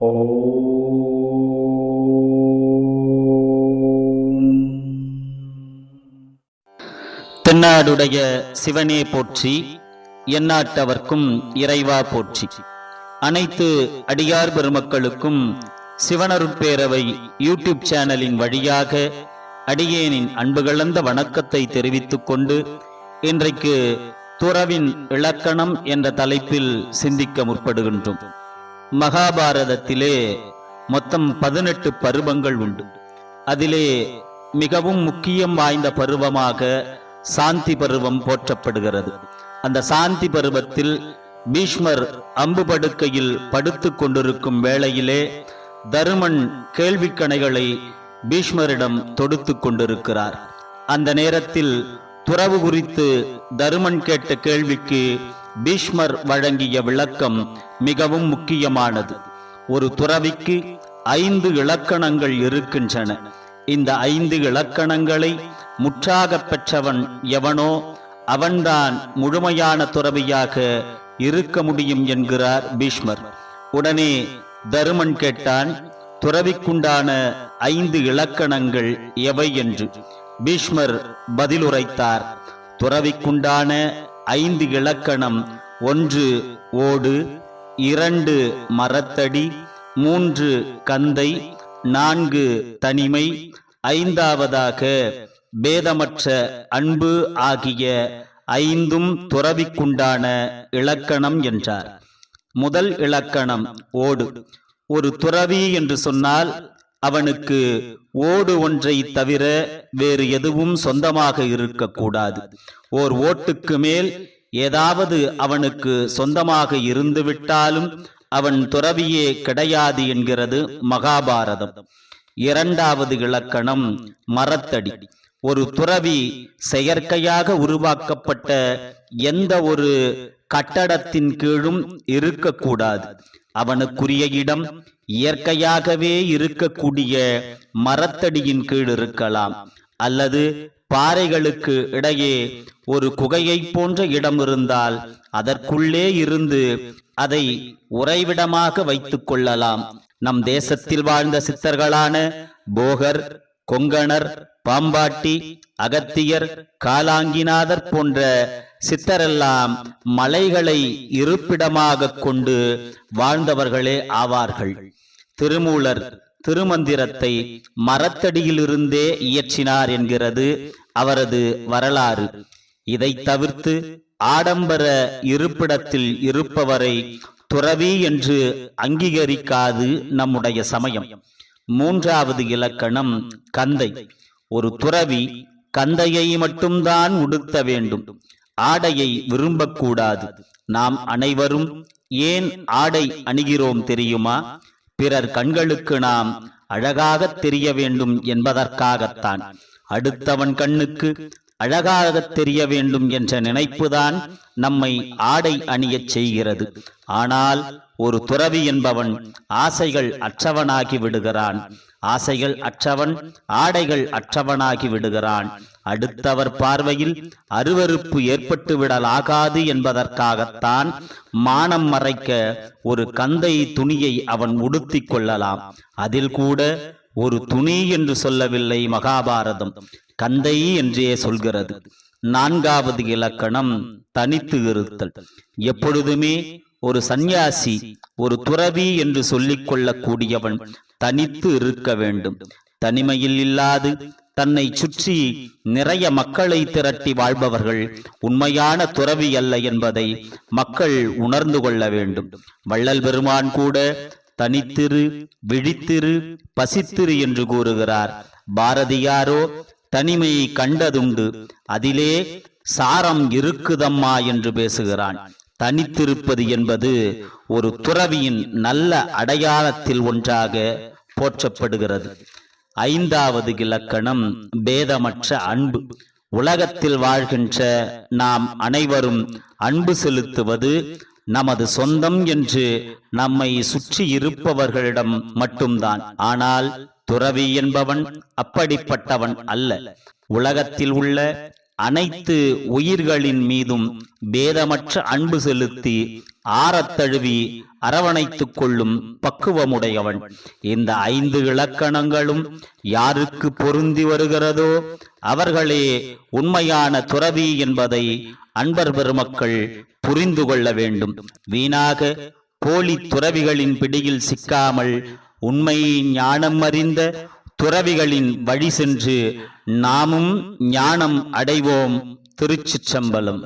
தென்னாடுடைய சிவனே போற்றி எந்நாட்டவர்க்கும் இறைவா போற்றி. அனைத்து அடியார் பெருமக்களுக்கும் சிவனருட்பேரவை யூடியூப் சேனலின் வழியாக அடியேனின் அன்பு கலந்த வணக்கத்தை தெரிவித்துக் கொண்டு இன்றைக்கு துறவின் இலக்கணம் என்ற தலைப்பில் சிந்திக்க முற்படுகின்றோம். மகாபாரதத்திலே மொத்தம் பதினெட்டு பருவங்கள் உண்டு. அதிலே மிகவும் முக்கியம் வாய்ந்த பருவமாக சாந்தி பருவம் போற்றப்படுகிறது. அந்த சாந்தி பருவத்தில் பீஷ்மர் அம்பு படுக்கையில் படுத்து கொண்டிருக்கும் வேளையிலே தருமன் கேள்விக்கணைகளை பீஷ்மரிடம் தொடுத்து கொண்டிருக்கிறார். அந்த நேரத்தில் துறவு குறித்து தருமன் கேட்ட கேள்விக்கு பீஷ்மர் வழங்கிய விளக்கம் மிகவும் முக்கியமானது. ஒரு துறவிக்கு ஐந்து இலக்கணங்கள் இருக்கின்றன. இந்த ஐந்து இலக்கணங்களை முற்றாக பெற்றவன் எவனோ அவன்தான் முழுமையான துறவியாக இருக்க முடியும் என்கிறார் பீஷ்மர். உடனே தருமன் கேட்டான் துறவிக்குண்டான ஐந்து இலக்கணங்கள் எவை? என்று. பீஷ்மர் பதிலுரைத்தார் துறவிக்குண்டான ஐந்து இலக்கணம். ஒன்று ஓடு இரண்டு மரத்தடி மூன்று கந்தை நான்கு தனிமை ஐந்தாவதாக பேதமற்ற அன்பு ஆகிய ஐந்தும் துறவிக்குண்டான இலக்கணம் என்றார். முதல் இலக்கணம் ஓடு. ஒரு துறவி என்று சொன்னால் அவனுக்கு ஓடு ஒன்றை தவிர வேறு எதுவும் சொந்தமாக இருக்கக்கூடாது. ஓர் ஓட்டுக்கு மேல் ஏதாவது அவனுக்கு சொந்தமாக இருந்துவிட்டாலும் அவன் துறவியே கிடையாது என்கிறது மகாபாரதம். இரண்டாவது இலக்கணம் மரத்தடி. ஒரு துறவி செயற்கையாக உருவாக்கப்பட்ட எந்த ஒரு கட்டடத்தின் கீழும் இருக்கக்கூடாது. அவனுக்குரிய இடம் இயற்கையாகவே இருக்கக்கூடிய மரத்தடியின் கீழ் இருக்கலாம். அல்லது பாறைகளுக்கு இடையே ஒரு குகையை போன்ற இடம் இருந்தால் அதற்குள்ளே இருந்து அதை உறைவிடமாக வைத்துக் கொள்ளலாம். நம் தேசத்தில் வாழ்ந்த சித்தர்களான போகர் கொங்கணர் பாம்பாட்டி அகத்தியர் காலாங்கிநாதர் போன்ற சித்தரெல்லாம் மலைகளை இருப்பிடமாக கொண்டு வாழ்ந்தவர்களே ஆவார்கள். திருமூலர் திருமந்திரத்தை மரத்தடியிலிருந்தே இயற்றினார் என்கிறது அவரது வரலாறு. இதை தவிர்த்து ஆடம்பர இருப்பிடத்தில் இருப்பவரை துறவி என்று அங்கீகரிக்காது நம்முடைய சமயம். மூன்றாவது இலக்கணம் கந்தை. ஒரு துறவி கந்தையை மட்டும்தான் உடுத்த வேண்டும். ஆடையை விரும்பக்கூடாது. நாம் அனைவரும் ஏன் ஆடை அணிகிறோம் தெரியுமா? பிறர் கண்களுக்கு நாம் அழகாக தெரிய வேண்டும் என்பதற்காகத்தான். அடுத்தவன் கண்ணுக்கு அழகாக தெரிய வேண்டும் என்ற நினைப்புதான் நம்மை ஆடை அணியச் செய்கிறது. ஆனால் ஒரு துறவி என்பவன் ஆசைகள் அற்றவனாகி விடுகிறான். ஆசைகள் அற்றவன் ஆடைகள் அற்றவனாகி விடுகிறான். அடுத்தவர் பார்வையில் அருவருப்பு ஏற்பட்டு விடலாகாது என்பதற்காகத்தான் மானம் மறைக்க ஒரு கந்தை துணியை அவன் உடுத்திக் கொள்ளலாம். அதில் கூட ஒரு துணி என்று சொல்லவில்லை மகாபாரதம். கந்தை என்றே சொல்கிறது. நான்காவது இலக்கணம் தனித்து இருத்தல். எப்பொழுதுமே ஒரு சந்நியாசி ஒரு துறவி என்று சொல்லிக் கொள்ளக்கூடியவன் தனித்து இருக்க வேண்டும். தனிமையில் இல்லாது தன்னை சுற்றி நிறைய மக்களை திரட்டி வாழ்பவர்கள் உண்மையான துறவி அல்ல என்பதை மக்கள் உணர்ந்து கொள்ள வேண்டும். வள்ளல் பெருமான் கூட தனித்திரு விழித்திரு பசித்திரு என்று கூறுகிறார். பாரதியாரோ தனிமையை கண்டதுண்டு. அதிலே சாரம் இருக்குதம்மா என்று பேசுகிறான். தனித்திருப்பது என்பது ஒரு துறவியின் நல்ல அடையாளத்தில் ஒன்றாக போற்றப்படுகிறது. ஐந்தாவது இலக்கணம் பேதமற்ற அன்பு. உலகத்தில் வாழ்கின்ற நாம் அனைவரும் அன்பு செலுத்துவது நமது சொந்தம் என்று நம்மை சுற்றி இருப்பவர்களிடம் மட்டும்தான். ஆனால் துறவி என்பவன் அப்படிப்பட்டவன் அல்ல. உலகத்தில் உள்ள அனைத்து உயிர்களின் மீதும் பேதமற்ற அன்பு செலுத்தி ஆறத் தழுவி அரவணைத்துக் கொள்ளும் பக்குவமுடையவன். இந்த ஐந்து இலக்கணங்களும் யாருக்கு பொருந்தி வருகிறதோ அவர்களே உண்மையான துறவி என்பதை அன்பர் பெருமக்கள் புரிந்து கொள்ள வேண்டும். வீணாக போலி துறவிகளின் பிடியில் சிக்காமல் உண்மை ஞானம் அறிந்த துறவிகளின் வழி சென்று நாமும் ஞானம் அடைவோம் திருச்சிற்றம்பலம்.